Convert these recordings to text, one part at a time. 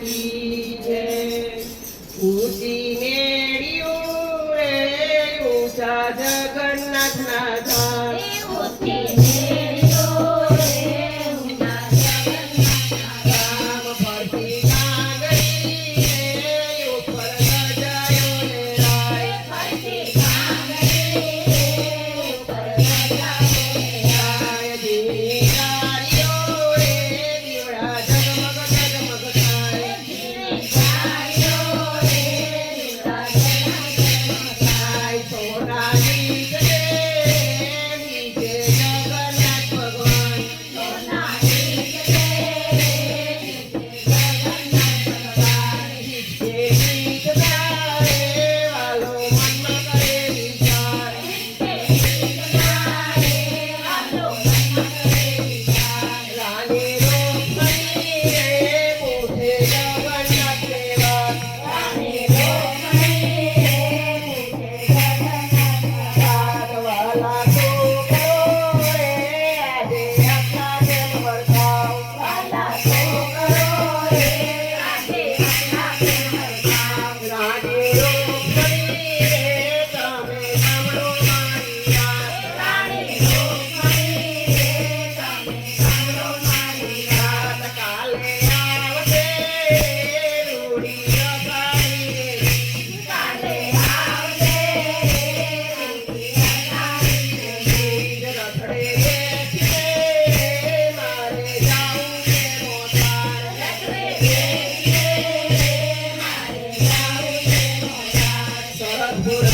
કી જય ઉજી મેળ્યું રે ઊંચા જગન્નાથના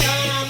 Come